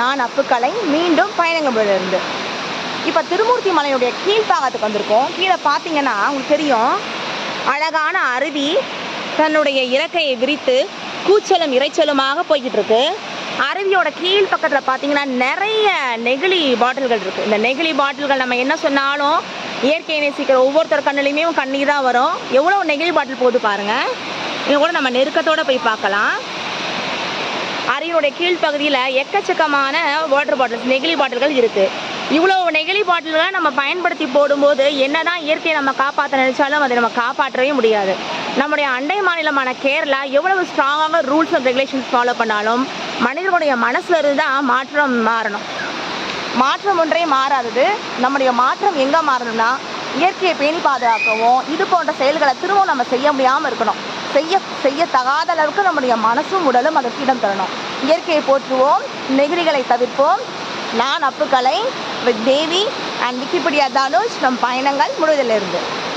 நான் அப்புக்கலை மீண்டும் பயணங்கம்பிலிருந்து இப்போ திருமூர்த்தி மலையுடைய கீழ்ப்பாகத்துக்கு வந்திருக்கோம். கீழே பார்த்தீங்கன்னா உங்களுக்கு தெரியும். அழகான அருவி தன்னுடைய இறக்கையை விரித்து கூச்சலும் இறைச்சலுமாக போய்கிட்டு இருக்கு அருவியோட கீழ் பக்கத்தில் பார்த்தீங்கன்னா நிறைய நெகிழி பாட்டில்கள் இருக்குது இந்த நெகிழி பாட்டில்கள் நம்ம என்ன சொன்னாலும் இயற்கையை நேசிக்கிற ஒவ்வொருத்தர் கண்ணுலையுமே கண்ணீர் தான் வரும். எவ்வளோ நெகிழி பாட்டில் போகுது பாருங்கள் இது கூட நம்ம நெருக்கத்தோடு போய் பார்க்கலாம். அறையினுடைய கீழ்ப்பகுதியில் எக்கச்சக்கமான வாட்டர் பாட்டில்ஸ் நெகிழி பாட்டில்கள் இருக்குது இவ்வளோ நெகிழி பாட்டில்களை நம்ம பயன்படுத்தி போடும்போது என்னதான் இயற்கையை நம்ம காப்பாற்ற நினைச்சாலும் அதை நம்ம காப்பாற்றவே முடியாது. நம்முடைய அண்டை மாநிலமான கேரளா எவ்வளவு ஸ்ட்ராங்காக ரூல்ஸ் அண்ட் ரெகுலேஷன்ஸ் ஃபாலோ பண்ணாலும் மனிதர்களுடைய மனசில் இருந்து தான் மாற்றம் மாறணும். மாற்றம் ஒன்றே மாறாதது. நம்முடைய மாற்றம் எங்கே மாறணும்னா இயற்கையை பேணி பாதுகாக்கவும் இது போன்ற செயல்களை திரும்பவும் நம்ம செய்ய முடியாமல் இருக்கணும். செய்ய செய்ய தகாத அளவுக்கு நம்முடைய மனசும் உடலும் அதற்கு இடம் தரணும். இயற்கையை போற்றுவோம் நெகிழிகளை தவிர்ப்போம். நான் அப்புக்கலை with Devi and Wikipedia Dhanush நம் பயணங்கள் முழுவதிலிருந்து.